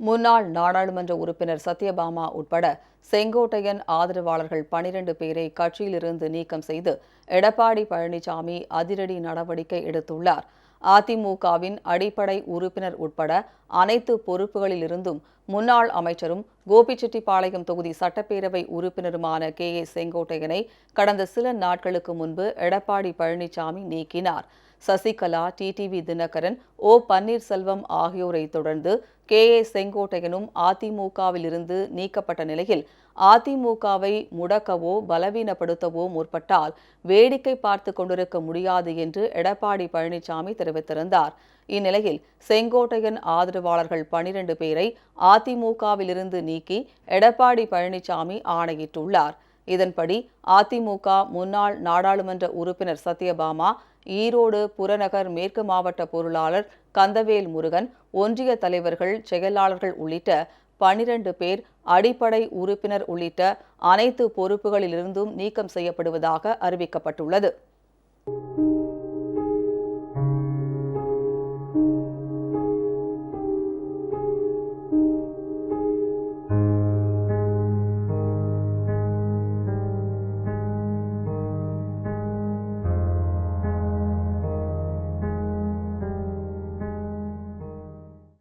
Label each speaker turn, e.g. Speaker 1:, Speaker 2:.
Speaker 1: முன்னாள் நாடாளுமன்ற உறுப்பினர் சத்யபாமா உட்பட செங்கோட்டையன் ஆதரவாளர்கள் பனிரெண்டு பேரை கட்சியிலிருந்து நீக்கம் செய்து எடப்பாடி பழனிசாமி அதிரடி நடவடிக்கை எடுத்துள்ளார். அதிமுகவின் அடிப்படை உறுப்பினர் உட்பட அனைத்து பொறுப்புகளிலிருந்தும் முன்னாள் அமைச்சரும் கோபிச்செட்டிப்பாளையம் தொகுதி சட்டப்பேரவை உறுப்பினருமான கே ஏ செங்கோட்டையனை கடந்த சில நாட்களுக்கு முன்பு எடப்பாடி பழனிசாமி நீக்கினார். சசிகலா டிடிவி தினகரன் ஓ பன்னீர்செல்வம் ஆகியோரை தொடர்ந்து கே ஏ செங்கோட்டையனும் அதிமுகவிலிருந்து நீக்கப்பட்ட நிலையில் அதிமுகவை முடக்கவோ பலவீனப்படுத்தவோ முற்பட்டால் வேடிக்கை பார்த்து கொண்டிருக்க முடியாது என்று எடப்பாடி பழனிசாமி தெரிவித்திருந்தார். இந்நிலையில் செங்கோட்டையன் ஆதரவாளர்கள் பனிரெண்டு பேரை அதிமுகவிலிருந்து நீக்கி எடப்பாடி பழனிசாமி ஆணையிட்டுள்ளார். இதன்படி அதிமுக முன்னாள் நாடாளுமன்ற உறுப்பினர் சத்யபாமா ஈரோடு புறநகர் மேற்கு மாவட்ட பொருளாளர் கந்தவேல் முருகன் ஒன்றிய தலைவர்கள் செயலாளர்கள் உள்ளிட்ட பனிரண்டு பேர் அடிப்படை உறுப்பினர் உள்ளிட்ட அனைத்து பொறுப்புகளிலிருந்தும் நீக்கம் செய்யப்படுவதாக அறிவிக்கப்பட்டுள்ளது.